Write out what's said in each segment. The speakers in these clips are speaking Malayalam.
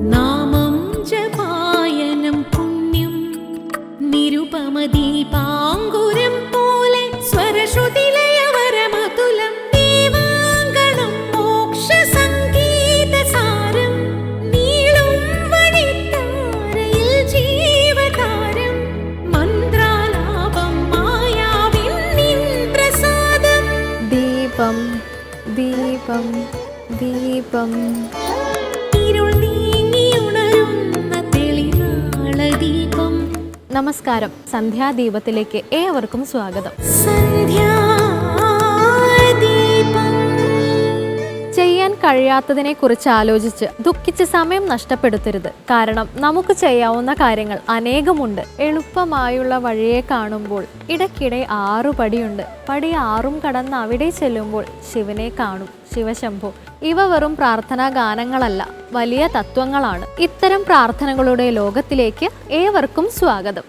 नामं जपा നമസ്കാരം. സന്ധ്യാദീപത്തിലേക്ക് ഏവർക്കും സ്വാഗതം. ചെയ്യാൻ കഴിയാത്തതിനെ കുറിച്ച് ആലോചിച്ച് ദുഃഖിച്ച് സമയം നഷ്ടപ്പെടുത്തരുത്. കാരണം നമുക്ക് ചെയ്യാവുന്ന കാര്യങ്ങൾ അനേകമുണ്ട്. എളുപ്പമായുള്ള വഴിയെ കാണുമ്പോൾ ഇടയ്ക്കിടെ ആറു പടിയുണ്ട് പടി ആറും കടന്ന് അവിടെ ചെല്ലുമ്പോൾ ശിവനെ കാണും. ശിവശംഭു. ഇവ വെറും പ്രാർത്ഥനാ ഗാനങ്ങളല്ല വലിയ തത്വങ്ങളാണ്. ഇത്തരം പ്രാർത്ഥനകളുടെ ലോകത്തിലേക്ക് ഏവർക്കും സ്വാഗതം.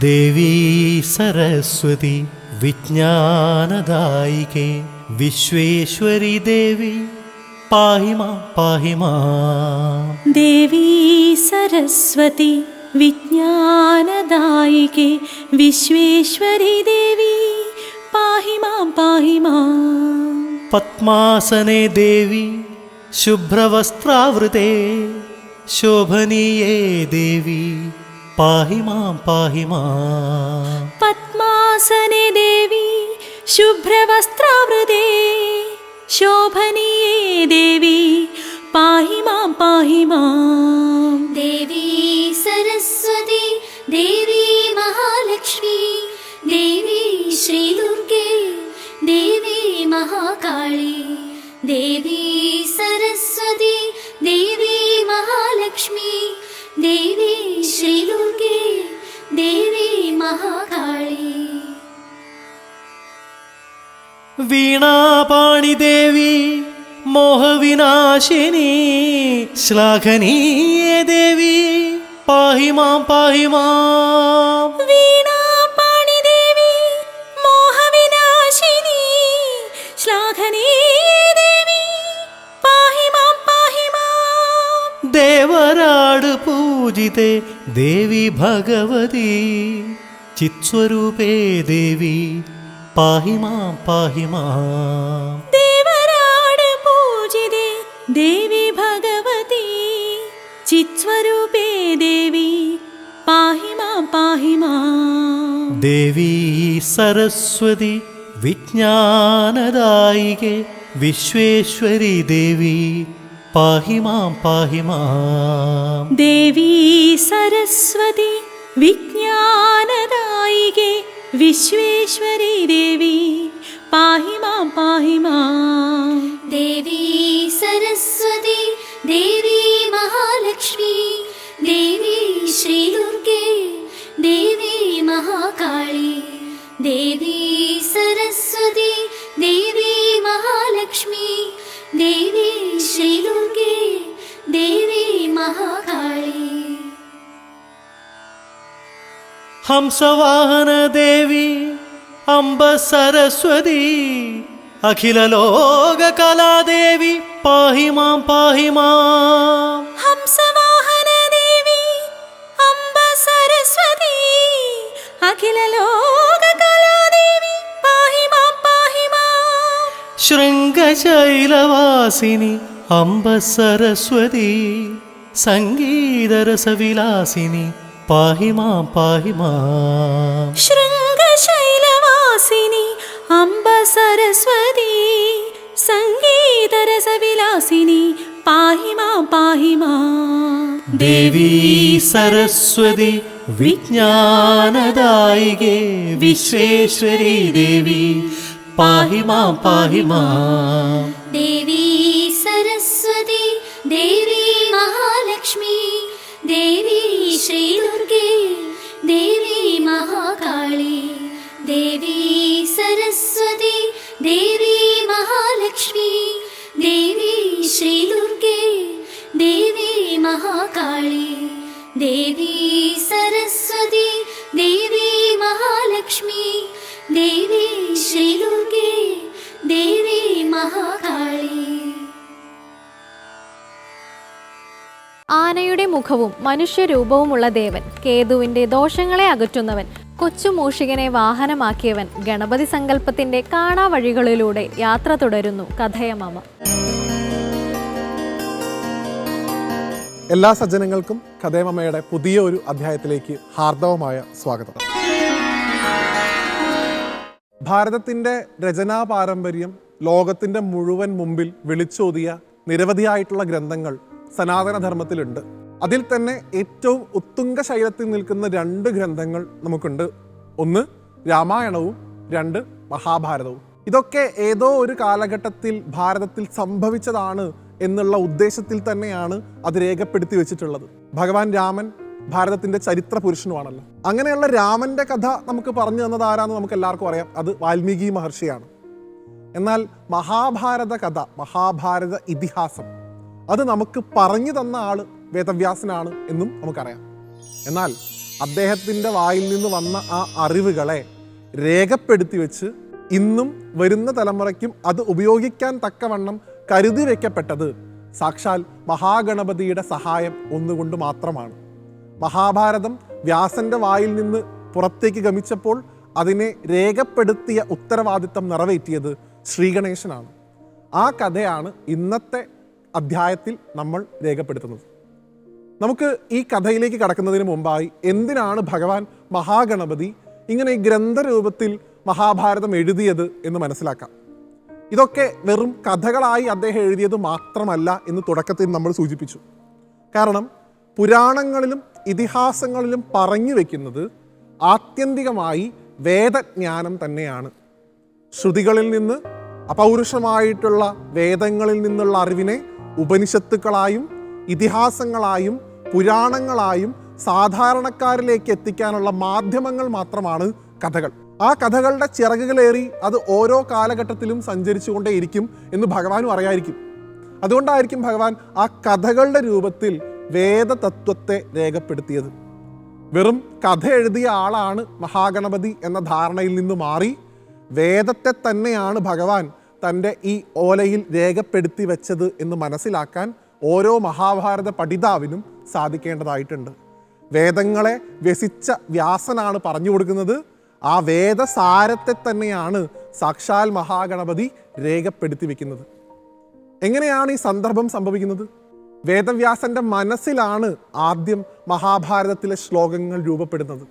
ദേവീ സരസ്വതി വിജ്ഞാനദായികേ വിശ്വേശ്വരി ദേവി പാഹിമാ പാഹിമാ. ദേവീ സരസ്വതി विज्ञानदायिके विश्वेश्वरि देवी। पाहि मां पाहि मा। पद्मासने देवी शुभ्रवस्त्रावृते। शोभनीये देवी पाहि मां पाहि मां। पद्मासने देवी शुभ्रवस्त्रावृते। शोभनीये देवी പാഹി മാം പാഹി മാം ദേവി സരസ്വതി ദേവി മഹാലക്ഷ്മി ദേവി ശ്രീ ദുർഗേ ദേവി മഹാകാളി ദേവി സരസ്വതി ദേവി മഹാലക്ഷ്മി ദേവി ശ്രീ ദുർഗേ ദേവി മഹാകാളി വീണാപാണി ദേവി മോഹവിനാശിനി ശ്ലാഘനീയ ദേവി. പാഹി മാം പാഹി മാം. ദേവരാട് പൂജിതേ ദേവി ഭഗവതി. ചിത്സ്വരൂപേ ദേവി പാഹി മാം പാഹി മാം. देवी भगवती चित्स्वरूपे देवी पाहि मा पाहि मा। देवी सरस्वती विज्ञानदायिके विश्वेश्वरी देवी पाहि मां पाहि मां। देवी सरस्वती विज्ञानदायिके विश्वेश्वरी देवी पाहि मां पाहि मा। ദേവി സരസ്വതി ദേവി മഹാലക്ഷ്മി ദേവി ശ്രീദുർഗേ ദേവി മഹാകാളി ദേവി സരസ്വതി ദേവി മഹാലക്ഷ്മി ദേവി ശ്രീദുർഗേ ദേവി മഹാകാളി. ഹംസവാഹന ദേവി അംബ സരസ്വതി അഖില ലോക കലാദേവി പാഹി മാം പാഹി മാം ഹംസവാഹന ദേവി അംബ സരസ്വതി അഖില ലോക കലാദേവി പാഹി മാം പാഹി മാം ശൃംഗശൈലവാസിനി അംബ സരസ്വതി സംഗീതരസവിലാസിനി പാഹി മാം പാഹി മാം ശൃംഗശൈലവാസിനി സരസ്വതി സംഗീതരസവിലാസിനി പാഹി മാം പാഹി മാം ദേവി സരസ്വതി വിജ്ഞാനദായികേ വിശ്വേശ്വരി ദേവി പാഹി മാം പാഹി മാം ദേവി സരസ്വതി ദേവി മഹാകാളി. ദേവി സരസ്വതി ദേവി മഹാലക്ഷ്മി ദേവി ശ്രീദുർഗെ ദേവി മഹാകാളി. ആനയുടെ മുഖവും മനുഷ്യരൂപവുമുള്ള ദേവൻ കേതുവിന്റെ ദോഷങ്ങളെ അകറ്റുന്നവൻ കൊച്ചുമൂഷികനെ വാഹനമാക്കിയവൻ ഗണപതി സങ്കല്പത്തിന്റെ കാണാവഴികളിലൂടെ യാത്ര തുടരുന്നു കഥയമമ. എല്ലാ സജ്ജനങ്ങൾക്കും കഥേമമ്മയുടെ പുതിയ ഒരു അധ്യായത്തിലേക്ക് ഹാർദവമായ സ്വാഗതം. ഭാരതത്തിന്റെ രചനാ പാരമ്പര്യം ലോകത്തിന്റെ മുഴുവൻ മുമ്പിൽ വിളിച്ചോതിയ നിരവധിയായിട്ടുള്ള ഗ്രന്ഥങ്ങൾ സനാതനധർമ്മത്തിലുണ്ട്. അതിൽ തന്നെ ഏറ്റവും ഉത്തുംഗ ശൈലത്തിൽ നിൽക്കുന്ന രണ്ട് ഗ്രന്ഥങ്ങൾ നമുക്കുണ്ട്. ഒന്ന് രാമായണവും രണ്ട് മഹാഭാരതവും. ഇതൊക്കെ ഏതോ ഒരു കാലഘട്ടത്തിൽ ഭാരതത്തിൽ സംഭവിച്ചതാണ് എന്നുള്ള ഉദ്ദേശത്തിൽ തന്നെയാണ് അത് രേഖപ്പെടുത്തി വെച്ചിട്ടുള്ളത്. ഭഗവാൻ രാമൻ ഭാരതത്തിന്റെ ചരിത്ര പുരുഷനുമാണല്ലോ. അങ്ങനെയുള്ള രാമന്റെ കഥ നമുക്ക് പറഞ്ഞു തന്നത് ആരാന്ന് നമുക്ക് എല്ലാവർക്കും അറിയാം. അത് വാൽമീകി മഹർഷിയാണ്. എന്നാൽ മഹാഭാരത കഥ മഹാഭാരത ഇതിഹാസം അത് നമുക്ക് പറഞ്ഞു തന്ന ആൾ വേദവ്യാസനാണ് എന്നും നമുക്കറിയാം. എന്നാൽ അദ്ദേഹത്തിന്റെ വായിൽ നിന്ന് വന്ന ആ അറിവുകളെ രേഖപ്പെടുത്തി വെച്ച് ഇന്നും വരുന്ന തലമുറയ്ക്കും അത് ഉപയോഗിക്കാൻ തക്കവണ്ണം കരുതി വെക്കപ്പെട്ടത് സാക്ഷാൽ മഹാഗണപതിയുടെ സഹായം ഒന്നുകൊണ്ട് മാത്രമാണ്. മഹാഭാരതം വ്യാസന്റെ വായിൽ നിന്ന് പുറത്തേക്ക് ഗമിച്ചപ്പോൾ അതിനെ രേഖപ്പെടുത്തിയ ഉത്തരവാദിത്തം നിറവേറ്റിയത് ശ്രീഗണേശനാണ്. ആ കഥയാണ് ഇന്നത്തെ അധ്യായത്തിൽ നമ്മൾ രേഖപ്പെടുത്തുന്നത്. നമുക്ക് ഈ കഥയിലേക്ക് കടക്കുന്നതിന് മുമ്പായി എന്തിനാണ് ഭഗവാൻ മഹാഗണപതി ഇങ്ങനെ ഗ്രന്ഥരൂപത്തിൽ മഹാഭാരതം എഴുതിയത് എന്ന് മനസ്സിലാക്കാം. ഇതൊക്കെ വെറും കഥകളായി അദ്ദേഹം എഴുതിയത് മാത്രമല്ല എന്ന് തുടക്കത്തിൽ നമ്മൾ സൂചിപ്പിച്ചു. കാരണം പുരാണങ്ങളിലും ഇതിഹാസങ്ങളിലും പറഞ്ഞു വെക്കുന്നത് ആത്യന്തികമായി വേദജ്ഞാനം തന്നെയാണ്. ശ്രുതികളിൽ നിന്ന് അപൗരുഷമായിട്ടുള്ള വേദങ്ങളിൽ നിന്നുള്ള അറിവിനെ ഉപനിഷത്തുക്കളായും ഇതിഹാസങ്ങളായും പുരാണങ്ങളായും സാധാരണക്കാരിലേക്ക് എത്തിക്കാനുള്ള മാധ്യമങ്ങൾ മാത്രമാണ് കഥകൾ. ആ കഥകളുടെ ചിറകുകളേറി അത് ഓരോ കാലഘട്ടത്തിലും സഞ്ചരിച്ചുകൊണ്ടേയിരിക്കും എന്ന് ഭഗവാനും അറിയായിരിക്കും. അതുകൊണ്ടായിരിക്കും ഭഗവാൻ ആ കഥകളുടെ രൂപത്തിൽ വേദതത്വത്തെ രേഖപ്പെടുത്തിയത്. വെറും കഥ എഴുതിയ ആളാണ് മഹാഗണപതി എന്ന ധാരണയിൽ നിന്ന് മാറി വേദത്തെ തന്നെയാണ് ഭഗവാൻ തന്റെ ഈ ഓലയിൽ രേഖപ്പെടുത്തി വെച്ചത് എന്ന് മനസ്സിലാക്കാൻ ഓരോ മഹാഭാരത പഠിതാവിനും സാധിക്കേണ്ടതായിട്ടുണ്ട്. വേദങ്ങളെ വ്യസിച്ച വ്യാസനാണ് പറഞ്ഞു കൊടുക്കുന്നത്. ആ വേദസാരത്തെ തന്നെയാണ് സാക്ഷാൽ മഹാഗണപതി രേഖപ്പെടുത്തി വെക്കുന്നത്. എങ്ങനെയാണ് ഈ സന്ദർഭം സംഭവിക്കുന്നത്? വേദവ്യാസന്റെ മനസ്സിലാണ് ആദ്യം മഹാഭാരതത്തിലെ ശ്ലോകങ്ങൾ രൂപപ്പെടുന്നത്.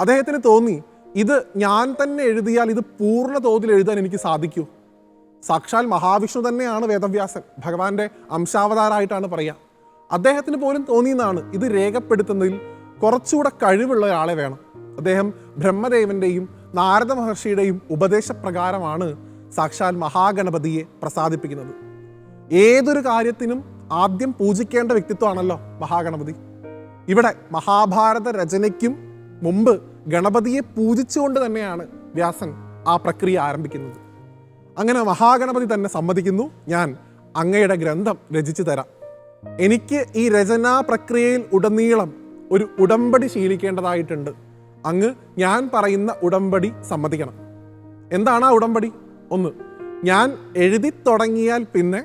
അദ്ദേഹത്തിന് തോന്നി ഇത് ഞാൻ തന്നെ എഴുതിയാൽ ഇത് പൂർണ തോതിൽ എഴുതാൻ എനിക്ക് സാധിക്കൂ. സാക്ഷാൽ മഹാവിഷ്ണു തന്നെയാണ് വേദവ്യാസൻ. ഭഗവാന്റെ അംശാവതാരായിട്ടാണ് പറയുക. അദ്ദേഹത്തിന് പോലും തോന്നിയെന്നാണ് ഇത് രേഖപ്പെടുത്തുന്നതിൽ കുറച്ചുകൂടെ കഴിവുള്ള ഒരാളെ വേണം. അദ്ദേഹം ബ്രഹ്മദേവന്റെയും നാരദ മഹർഷിയുടെയും ഉപദേശപ്രകാരമാണ് സാക്ഷാൽ മഹാഗണപതിയെ പ്രസാദിപ്പിക്കുന്നത്. ഏതൊരു കാര്യത്തിനും ആദ്യം പൂജിക്കേണ്ട വ്യക്തിത്വമാണല്ലോ മഹാഗണപതി. ഇവിടെ മഹാഭാരത രചനയ്ക്കും മുമ്പ് ഗണപതിയെ പൂജിച്ചുകൊണ്ട് തന്നെയാണ് വ്യാസൻ ആ പ്രക്രിയ ആരംഭിക്കുന്നത്. അങ്ങനെ മഹാഗണപതി തന്നെ സമ്മതിക്കുന്നു ഞാൻ അങ്ങയുടെ ഗ്രന്ഥം രചിച്ചു തരാം. എനിക്ക് ഈ രചനാ പ്രക്രിയയിൽ ഉടനീളം ഒരു ഉടമ്പടി ശീലിക്കേണ്ടതായിട്ടുണ്ട്. അങ്ങ് ഞാൻ പറയുന്ന ഉടമ്പടി സമ്മതിക്കണം. എന്താണ് ആ ഉടമ്പടി? ഒന്ന് ഞാൻ എഴുതി തുടങ്ങിയാൽ പിന്നെ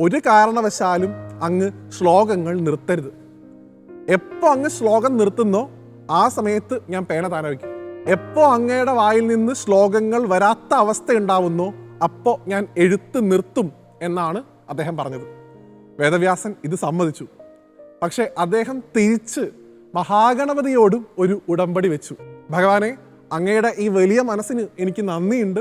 ഒരു കാരണവശാലും അങ്ങ് ശ്ലോകങ്ങൾ നിർത്തരുത്. എപ്പോൾ അങ്ങ് ശ്ലോകം നിർത്തുന്നോ ആ സമയത്ത് ഞാൻ പേന താനെ എപ്പോൾ അങ്ങയുടെ വായിൽ നിന്ന് ശ്ലോകങ്ങൾ വരാത്ത അവസ്ഥ ഉണ്ടാവുന്നോ അപ്പോൾ ഞാൻ എഴുത്ത് നിർത്തും എന്നാണ് അദ്ദേഹം പറഞ്ഞത്. വേദവ്യാസൻ ഇത് സമ്മതിച്ചു. പക്ഷേ അദ്ദേഹം തിരിച്ച് മഹാഗണപതിയോടും ഒരു ഉടമ്പടി വെച്ചു. ഭഗവാനെ അങ്ങയുടെ ഈ വലിയ മനസ്സിന് എനിക്ക് നന്ദിയുണ്ട്.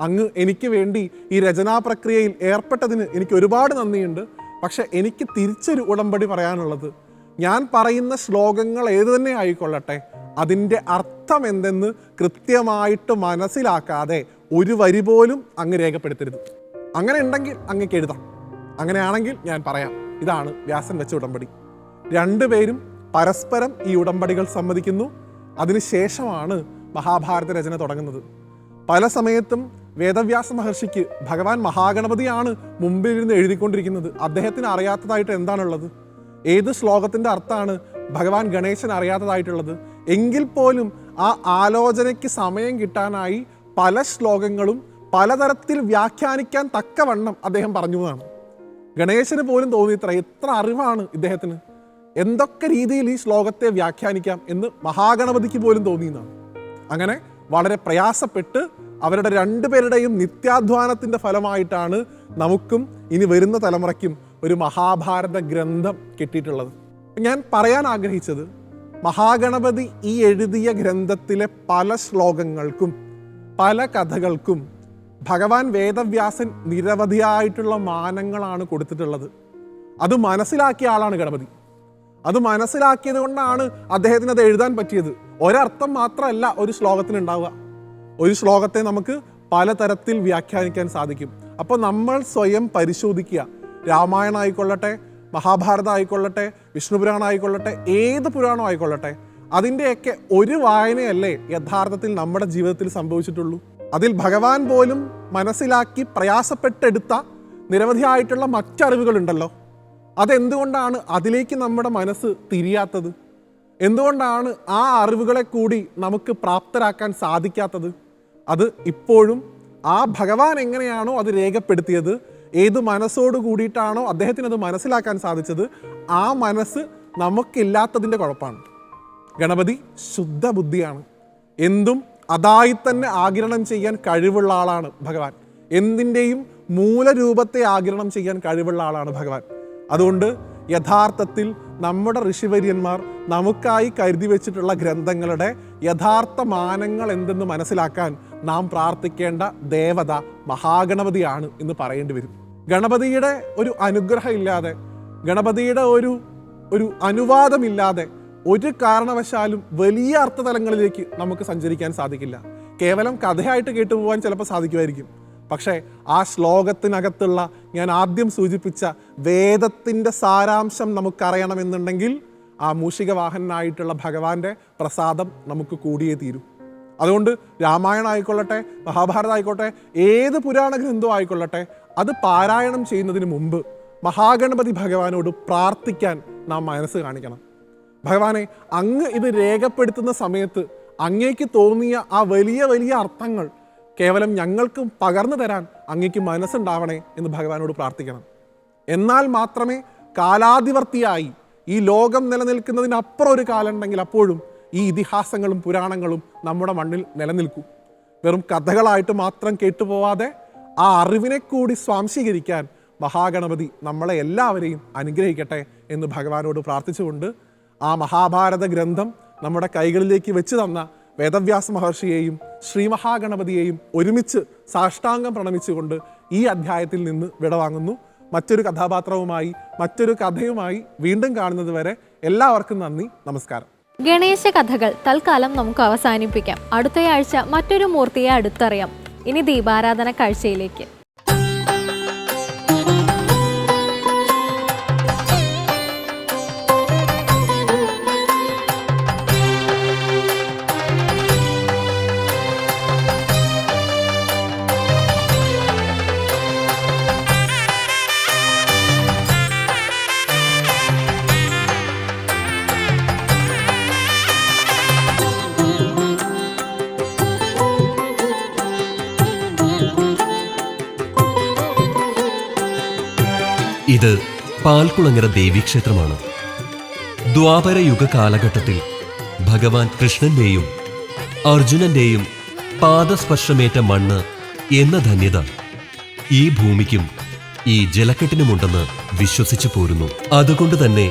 അങ്ങ് എനിക്ക് വേണ്ടി ഈ രചനാ പ്രക്രിയയിൽ ഏർപ്പെട്ടതിന് എനിക്ക് ഒരുപാട് നന്ദിയുണ്ട്. പക്ഷെ എനിക്ക് തിരിച്ചൊരു ഉടമ്പടി പറയാനുള്ളത് ഞാൻ പറയുന്ന ശ്ലോകങ്ങൾ ഏതു തന്നെ ആയിക്കൊള്ളട്ടെ അതിന്റെ അർത്ഥം എന്തെന്ന് കൃത്യമായിട്ട് മനസ്സിലാക്കാതെ ഒരു വരി പോലും അങ്ങ് രേഖപ്പെടുത്തരുത്. അങ്ങനെ ഉണ്ടെങ്കിൽ അങ്ങക്ക് എഴുതാം. അങ്ങനെയാണെങ്കിൽ ഞാൻ പറയാം ഇതാണ് വ്യാസൻ വെച്ച ഉടമ്പടി. രണ്ടുപേരും പരസ്പരം ഈ ഉടമ്പടികൾ സമ്മതിക്കുന്നു. അതിനുശേഷമാണ് മഹാഭാരത രചന തുടങ്ങുന്നത്. പല സമയത്തും വേദവ്യാസ മഹർഷിക്ക് ഭഗവാൻ മഹാഗണപതിയാണ് മുമ്പിൽ ഇരുന്ന് എഴുതിക്കൊണ്ടിരിക്കുന്നത്. അദ്ദേഹത്തിന് അറിയാത്തതായിട്ട് എന്താണുള്ളത്? ഏത് ശ്ലോകത്തിന്റെ അർത്ഥമാണ് ഭഗവാൻ ഗണേശൻ അറിയാത്തതായിട്ടുള്ളത്? എങ്കിൽ പോലും ആ ആലോചനയ്ക്ക് സമയം കിട്ടാനായി പല ശ്ലോകങ്ങളും പലതരത്തിൽ വ്യാഖ്യാനിക്കാൻ തക്കവണ്ണം അദ്ദേഹം പറഞ്ഞു എന്നാണ് ഗണേശന് പോലും തോന്നിയിത്ര എത്ര അറിവാണ് ഇദ്ദേഹത്തിന്? എന്തൊക്കെ രീതിയിൽ ഈ ശ്ലോകത്തെ വ്യാഖ്യാനിക്കാം എന്ന് മഹാഗണപതിക്ക് പോലും തോന്നിയെന്നാണ്. അങ്ങനെ വളരെ പ്രയാസപ്പെട്ട് അവരുടെ രണ്ടുപേരുടെയും നിത്യാധ്വാനത്തിന്റെ ഫലമായിട്ടാണ് നമുക്കും ഇനി വരുന്ന തലമുറയ്ക്കും ഒരു മഹാഭാരത ഗ്രന്ഥം കിട്ടിയിട്ടുള്ളത്. ഞാൻ പറയാൻ ആഗ്രഹിച്ചത് മഹാഗണപതി ഈ എഴുതിയ ഗ്രന്ഥത്തിലെ പല ശ്ലോകങ്ങൾക്കും പല കഥകൾക്കും ഭഗവാൻ വേദവ്യാസൻ നിരവധിയായിട്ടുള്ള മാനങ്ങളാണ് കൊടുത്തിട്ടുള്ളത്. അത് മനസ്സിലാക്കിയ ആളാണ് ഗണപതി. അത് മനസ്സിലാക്കിയത് കൊണ്ടാണ് അദ്ദേഹത്തിന് അത് എഴുതാൻ പറ്റിയത്. ഒരർത്ഥം മാത്രമല്ല ഒരു ശ്ലോകത്തിന് ഉണ്ടാവുക ഒരു ശ്ലോകത്തെ നമുക്ക് പലതരത്തിൽ വ്യാഖ്യാനിക്കാൻ സാധിക്കും. അപ്പോൾ നമ്മൾ സ്വയം പരിശോധിക്കുക. രാമായണം ആയിക്കൊള്ളട്ടെ മഹാഭാരതം ആയിക്കൊള്ളട്ടെ വിഷ്ണു പുരാണം ആയിക്കൊള്ളട്ടെ ഏത് പുരാണം ആയിക്കൊള്ളട്ടെ അതിന്റെയൊക്കെ ഒരു വായനയല്ലേ യഥാർത്ഥത്തിൽ നമ്മുടെ ജീവിതത്തിൽ സംഭവിച്ചിട്ടുള്ളൂ. അതിൽ ഭഗവാൻ പോലും മനസ്സിലാക്കി പ്രയാസപ്പെട്ടെടുത്ത നിരവധിയായിട്ടുള്ള മറ്ററിവുകളുണ്ടല്ലോ. അതെന്തുകൊണ്ടാണ് അതിലേക്ക് നമ്മുടെ മനസ്സ് തിരിയാത്തത്? എന്തുകൊണ്ടാണ് ആ അറിവുകളെ കൂടി നമുക്ക് പ്രാപ്തരാക്കാൻ സാധിക്കാത്തത്? അത് ഇപ്പോഴും ആ ഭഗവാൻ എങ്ങനെയാണോ അത് രേഖപ്പെടുത്തിയത് ഏത് മനസ്സോട് കൂടിയിട്ടാണോ അദ്ദേഹത്തിന് അത് മനസ്സിലാക്കാൻ സാധിച്ചത് ആ മനസ്സ് നമുക്കില്ലാത്തതിന്റെ കുഴപ്പമാണ്. ഗണപതി ശുദ്ധ ബുദ്ധിയാണ് എന്തും അതായി തന്നെ ആകിരണം ചെയ്യാൻ കഴിവുള്ള ആളാണ് ഭഗവാൻ. എന്തിന്റെയും മൂലരൂപത്തെ ആകിരണം ചെയ്യാൻ കഴിവുള്ള ആളാണ് ഭഗവാൻ. അതുകൊണ്ട് യഥാർത്ഥത്തിൽ നമ്മുടെ ഋഷിവര്യന്മാർ നമുക്കായി കരുതി വെച്ചിട്ടുള്ള ഗ്രന്ഥങ്ങളുടെ യഥാർത്ഥ മാനങ്ങൾ എന്തെന്ന് മനസ്സിലാക്കാൻ നാം പ്രാർത്ഥിക്കേണ്ട ദേവത മഹാഗണപതിയാണ് എന്ന് പറയേണ്ടി വരും. ഗണപതിയുടെ ഒരു അനുഗ്രഹം ഇല്ലാതെ ഗണപതിയുടെ ഒരു ഒരു അനുവാദമില്ലാതെ ഒരു കാരണവശാലും വലിയ അർത്ഥതലങ്ങളിലേക്ക് നമുക്ക് സഞ്ചരിക്കാൻ സാധിക്കില്ല. കേവലം കഥയായിട്ട് കേട്ടുപോകാൻ ചിലപ്പോൾ സാധിക്കുമായിരിക്കും. പക്ഷേ ആ ശ്ലോകത്തിനകത്തുള്ള ഞാൻ ആദ്യം സൂചിപ്പിച്ച വേദത്തിന്റെ സാരാംശം നമുക്കറിയണമെന്നുണ്ടെങ്കിൽ ആ മൂഷികവാഹനായിട്ടുള്ള ഭഗവാന്റെ പ്രസാദം നമുക്ക് കൂടിയേ തീരൂ. അതുകൊണ്ട് രാമായണം ആയിക്കൊള്ളട്ടെ മഹാഭാരതം ആയിക്കോട്ടെ ഏത് പുരാണ ഗ്രന്ഥവും ആയിക്കൊള്ളട്ടെ അത് പാരായണം ചെയ്യുന്നതിന് മുമ്പ് മഹാഗണപതി ഭഗവാനോട് പ്രാർത്ഥിക്കാൻ നാം മനസ്സ് കാണിക്കണം. ഭഗവാനെ അങ്ങ് ഇത് രേഖപ്പെടുത്തുന്ന സമയത്ത് അങ്ങേക്ക് തോന്നിയ ആ വലിയ വലിയ അർത്ഥങ്ങൾ കേവലം ഞങ്ങൾക്കും പകർന്നു തരാൻ അങ്ങേക്ക് മനസ്സുണ്ടാവണേ എന്ന് ഭഗവാനോട് പ്രാർത്ഥിക്കണം. എന്നാൽ മാത്രമേ കാലാധിവർത്തിയായി ഈ ലോകം നിലനിൽക്കുന്നതിനപ്പുറം ഒരു കാലം ഉണ്ടെങ്കിൽ അപ്പോഴും ഈ ഇതിഹാസങ്ങളും പുരാണങ്ങളും നമ്മുടെ മണ്ണിൽ നിലനിൽക്കൂ. വെറും കഥകളായിട്ട് മാത്രം കേട്ടുപോവാതെ ആ അറിവിനെ കൂടി സ്വാംശീകരിക്കാൻ മഹാഗണപതി നമ്മളെ എല്ലാവരെയും അനുഗ്രഹിക്കട്ടെ എന്ന് ഭഗവാനോട് പ്രാർത്ഥിച്ചുകൊണ്ട് ആ മഹാഭാരത ഗ്രന്ഥം നമ്മുടെ കൈകളിലേക്ക് വെച്ച് തന്ന വേദവ്യാസ മഹർഷിയെയും ശ്രീ മഹാഗണപതിയെയും ഒരുമിച്ച് സാഷ്ടാംഗം പ്രണമിച്ചുകൊണ്ട് ഈ അധ്യായത്തിൽ നിന്ന് വിടവാങ്ങുന്നു. മറ്റൊരു കഥാപാത്രവുമായി മറ്റൊരു കഥയുമായി വീണ്ടും കാണുന്നത് വരെ എല്ലാവർക്കും നന്ദി. നമസ്കാരം. ഗണേശ കഥകൾ തൽക്കാലം നമുക്ക് അവസാനിപ്പിക്കാം. അടുത്തയാഴ്ച മറ്റൊരു മൂർത്തിയെ അടുത്തറിയാം. ഇനി ദീപാരാധന കാഴ്ചയിലേക്ക്. പാൽക്കുളങ്ങര ദേവീക്ഷേത്രമാണ്. ദ്വാപര യുഗ കാലഘട്ടത്തിൽ ഭഗവാൻ കൃഷ്ണന്റെയും അർജുനന്റെയും പാദസ്പർശമേറ്റ മണ്ണ് എന്ന ധന്യത ഈ ഭൂമിക്കും ഈ ജലക്കെട്ടിനുമുണ്ടെന്ന് വിശ്വസിച്ചു പോരുന്നു. അതുകൊണ്ട് തന്നെ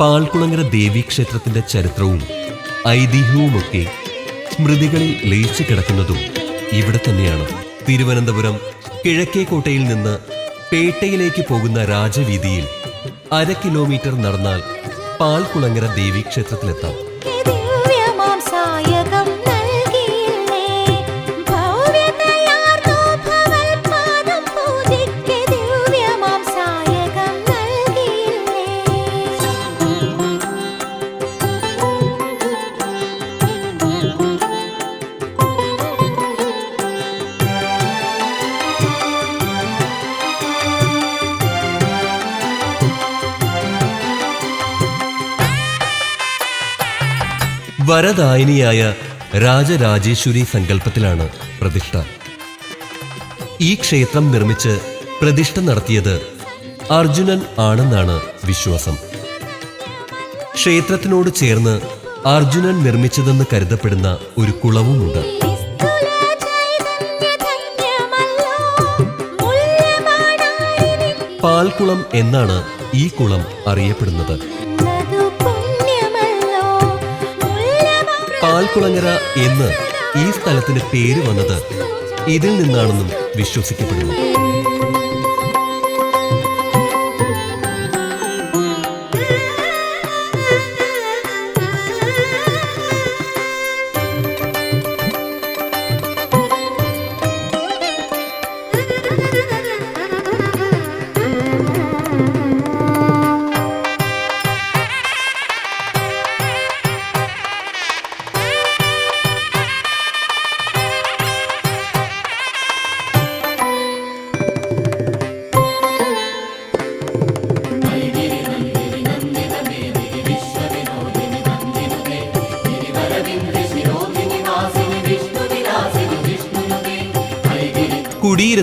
പാൽക്കുളങ്ങര ദേവീക്ഷേത്രത്തിന്റെ ചരിത്രവും ഐതിഹ്യവുമൊക്കെ സ്മൃതികളിൽ ലയിച്ചു കിടക്കുന്നതും ഇവിടെ തന്നെയാണ്. തിരുവനന്തപുരം കിഴക്കേക്കോട്ടയിൽ നിന്ന് പേട്ടയിലേക്ക് പോകുന്ന രാജവീതിയിൽ അര കിലോമീറ്റർ നടന്നാൽ പാൽകുളങ്ങര ദേവീക്ഷേത്രത്തിലെത്താം. വരദായിനിയായ രാജരാജേശ്വരി സങ്കല്പത്തിലാണ് പ്രതിഷ്ഠ. ഈ ക്ഷേത്രം നിർമ്മിച്ച് പ്രതിഷ്ഠ നടത്തിയത് അർജുനൻ ആണെന്നാണ് വിശ്വാസം. ക്ഷേത്രത്തിനോട് ചേർന്ന് അർജുനൻ നിർമ്മിച്ചതെന്ന് കരുതപ്പെടുന്ന ഒരു കുളവുമുണ്ട്. പാൽകുളം എന്നാണ് ഈ കുളം അറിയപ്പെടുന്നത്. പാൽക്കുളങ്ങര എന്ന് ഈ സ്ഥലത്തിന് പേര് വന്നത് ഇതിൽ നിന്നാണെന്നും വിശ്വസിക്കപ്പെടുന്നു.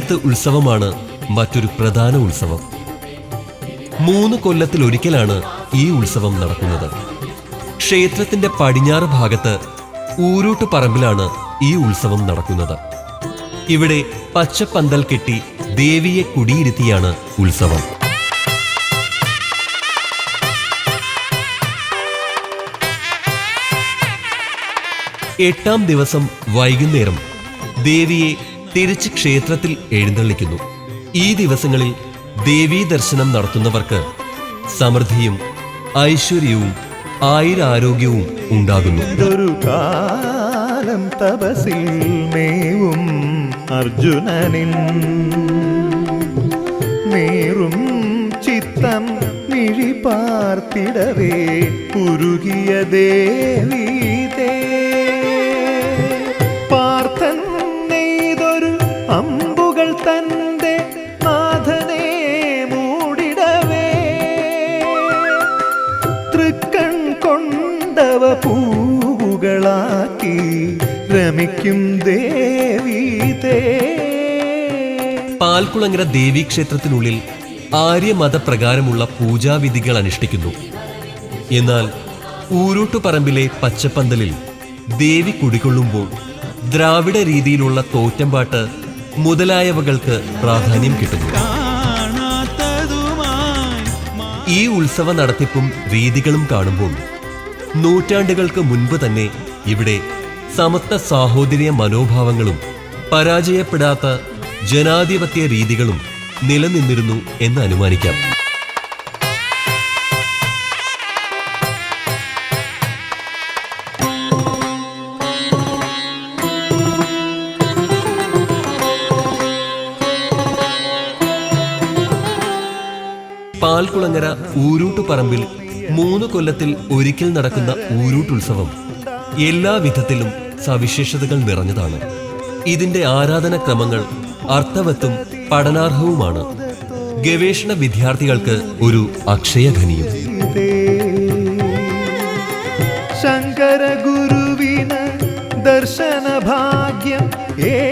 കുടിയിരുത്ത് ഉത്സവമാണ് മറ്റൊരു പ്രധാന ഉത്സവം. മൂന്ന് കൊല്ലത്തിൽ ഒരിക്കലാണ് ഈ ഉത്സവം നടക്കുന്നത്. ക്ഷേത്രത്തിന്റെ പടിഞ്ഞാറ് ഭാഗത്ത് ഊരൂട്ട് പറമ്പിലാണ് ഈ ഉത്സവം നടക്കുന്നത്. ഇവിടെ പച്ചപ്പന്തൽ കെട്ടി ദേവിയെ കുടിയിരുത്തിയാണ് ഉത്സവം. എട്ടാം ദിവസം വൈകുന്നേരം ദേവിയെ തിരിച്ച് ക്ഷേത്രത്തിൽ എഴുന്നള്ളിക്കുന്നു. ഈ ദിവസങ്ങളിൽ ദേവീ ദർശനം നടത്തുന്നവർക്ക് സമൃദ്ധിയും ഐശ്വര്യവും ആയുരാരോഗ്യവും ഉണ്ടാകുന്നു. ചിത്തം മിഴിപാർത്തിടവേ ഉരുകിയ ദേവീതേ രമിക്കും ദേവീതേ പാൽക്കുളങ്ങര ദേവീക്ഷേത്രത്തിനുള്ളിൽ ആര്യമതപ്രകാരമുള്ള പൂജാവിധികൾ അനുഷ്ഠിക്കുന്നു. എന്നാൽ ഊരൂട്ടുപറമ്പിലെ പച്ചപ്പന്തലിൽ ദേവി കുടികൊള്ളുമ്പോൾ ദ്രാവിഡ രീതിയിലുള്ള തോറ്റമ്പാട്ട് മുതലായവകൾക്ക് പ്രാധാന്യം കിട്ടുന്നു. ഈ ഉത്സവ നടത്തിപ്പും രീതികളും കാണുമ്പോൾ നൂറ്റാണ്ടുകൾക്ക് മുൻപ് തന്നെ ഇവിടെ സമത്വ സാഹോദര്യ മനോഭാവങ്ങളും പരാജയപ്പെടാത്ത ജനാധിപത്യ രീതികളും നിലനിന്നിരുന്നു എന്ന് അനുമാനിക്കാം. പാൽക്കുളങ്ങര ഊരൂട്ടുപറമ്പിൽ മൂന്ന് കൊല്ലത്തിൽ ഒരിക്കൽ നടക്കുന്ന ഊരൂട്ടുത്സവം എല്ലാ വിധത്തിലും സവിശേഷതകൾ നിറഞ്ഞതാണ്. ഇതിന്റെ ആരാധനക്രമങ്ങൾ അർത്ഥവത്തും പഠനാർഹവുമാണ്. ഗവേഷണ വിദ്യാർത്ഥികൾക്ക് ഒരു അക്ഷയഖനിയും. ശങ്കര ഗുരുവിന് ദർശന ഭാഗ്യം ഏകിയ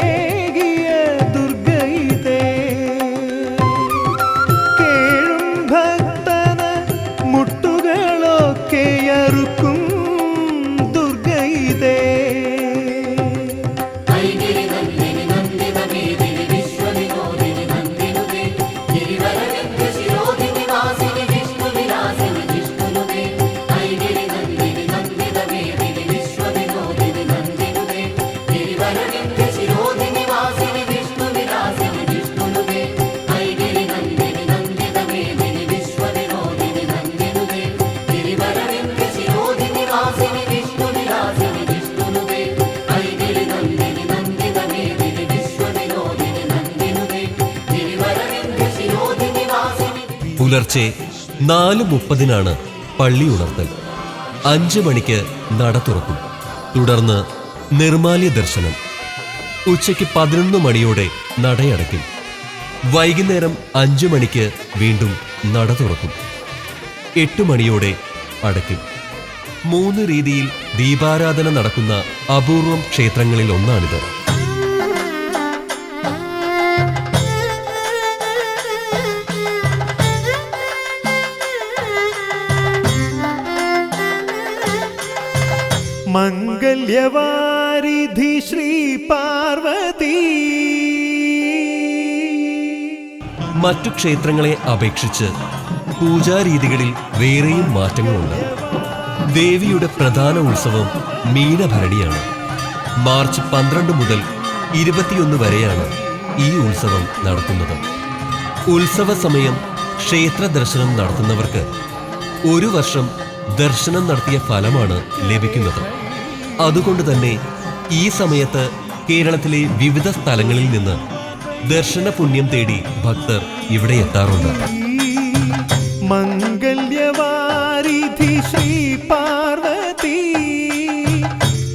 പുലർച്ചെ നാല് മുപ്പതിനാണ് പള്ളി ഉണർത്തൽ. അഞ്ച് മണിക്ക് നട തുറക്കും. തുടർന്ന് നിർമാല്യ ദർശനം. ഉച്ചയ്ക്ക് പതിനൊന്ന് മണിയോടെ നടയടയ്ക്കും. വൈകുന്നേരം അഞ്ചു മണിക്ക് വീണ്ടും നട തുറക്കും. എട്ട് മണിയോടെ അടയ്ക്കും. മൂന്ന് രീതിയിൽ ദീപാരാധന നടക്കുന്ന അപൂർവം ക്ഷേത്രങ്ങളിൽ ഒന്നാണിത്. മംഗല്യവാരിധി ശ്രീ പാർവതി. മറ്റു ക്ഷേത്രങ്ങളെ അപേക്ഷിച്ച് പൂജാരീതികളിൽ വേറെയും മാറ്റങ്ങളുണ്ട്. ദേവിയുടെ പ്രധാന ഉത്സവം മീനഭരണിയാണ്. മാർച്ച് പന്ത്രണ്ട് മുതൽ ഇരുപത്തിയൊന്ന് വരെയാണ് ഈ ഉത്സവം നടത്തുന്നത്. ഉത്സവ സമയം ക്ഷേത്ര ദർശനം നടത്തുന്നവർക്ക് ഒരു വർഷം ദർശനം നടത്തിയ ഫലമാണ് ലഭിക്കുന്നത്. അതുകൊണ്ട് തന്നെ ഈ സമയത്ത് കേരളത്തിലെ വിവിധ സ്ഥലങ്ങളിൽ നിന്ന് ദർശന പുണ്യം തേടി ഭക്തർ ഇവിടെ എത്താറുണ്ട്. മംഗല്യവാരിധി ശ്രീ പാർവതി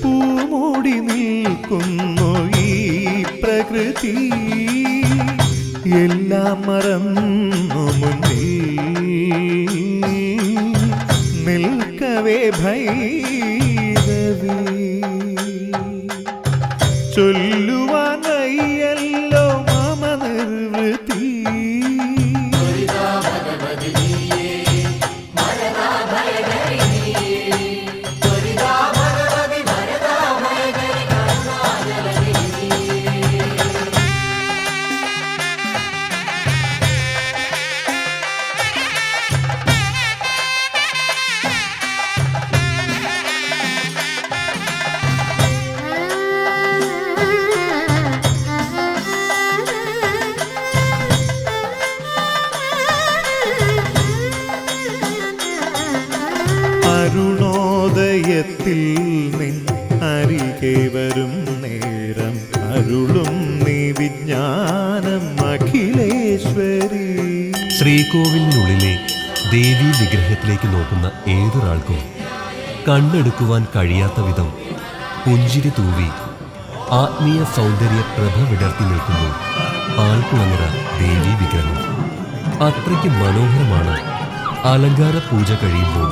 പൂമൂടി നിൽക്കുന്നു ഈ പ്രകൃതി. എല്ലാം മറന്നു മുന്നിൽ നിൽക്കവേ ഭൈരവി ഏതൊരാൾക്കും കണ്ണെടുക്കുവാൻ കഴിയാത്ത വിധം പുഞ്ചിരി തൂവി ആത്മീയ സൗന്ദര്യ പ്രഭ വിടർത്തി നിൽക്കുന്നു പാൽക്കുളങ്ങര ദേവീ വിഗ്രഹം. അത്രയ്ക്ക് മനോഹരമാണ് അലങ്കാര പൂജ കഴിയുമ്പോൾ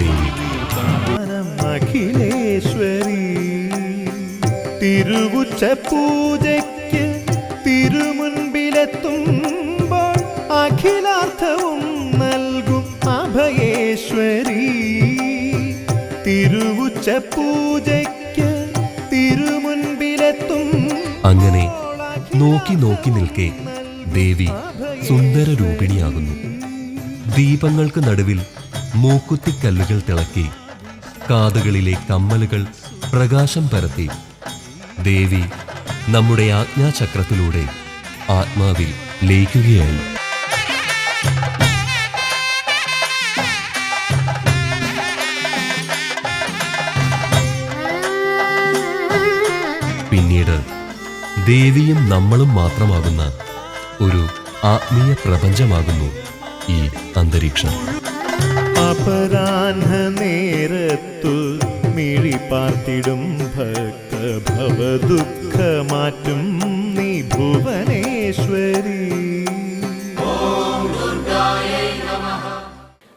ദേവി. അഖിലേശ്വരി തിരുവുച്ച പൂജയ്ക്ക് തിരുമുൻപിലെത്തുമ്പോൾ അഖിലാർത്ഥവും പൂജയ്ക്ക് തിരുമുൻപിലെത്തും. അങ്ങനെ നോക്കി നോക്കി നിൽക്കെ ദേവി സുന്ദര രൂപിണിയാകുന്നു ദീപങ്ങൾക്ക് നടുവിൽ മൂക്കുത്തിക്കല്ലുകൾ തിളക്കി കാതുകളിലെ കമ്മലുകൾ പ്രകാശം പരത്തി. ദേവി നമ്മുടെ ആജ്ഞാചക്രത്തിലൂടെ ആത്മാവിൽ ലയിക്കുകയായി. പിന്നീട് ദേവിയും നമ്മളും മാത്രമാകുന്ന ഒരു ആത്മീയ പ്രപഞ്ചമാകുന്നു ഈ അന്തരീക്ഷം. അപരാഹ്ന നേരത്തു മിഴി പാർത്തിടും ഭക്ത ഭവദുഃഖ മാറ്റും നീ ഭുവനേശ്വരി.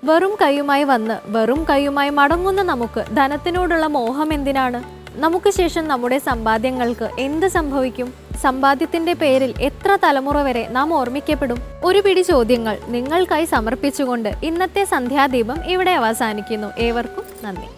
വെറും കൈയുമായി വന്ന് വെറും കൈയുമായി മടങ്ങുന്ന നമുക്ക് ധനത്തിനോടുള്ള മോഹം എന്തിനാണ്? നമുക്ക് ശേഷം നമ്മുടെ സമ്പാദ്യങ്ങൾക്ക് എന്ത് സംഭവിക്കും? സമ്പാദ്യത്തിന്റെ പേരിൽ എത്ര തലമുറ വരെ നാം ഓർമ്മിക്കപ്പെടും? ഒരു പിടി ചോദ്യങ്ങൾ നിങ്ങൾക്കായി സമർപ്പിച്ചുകൊണ്ട് ഇന്നത്തെ സന്ധ്യാദീപം ഇവിടെ അവസാനിക്കുന്നു. ഏവർക്കും നന്ദി.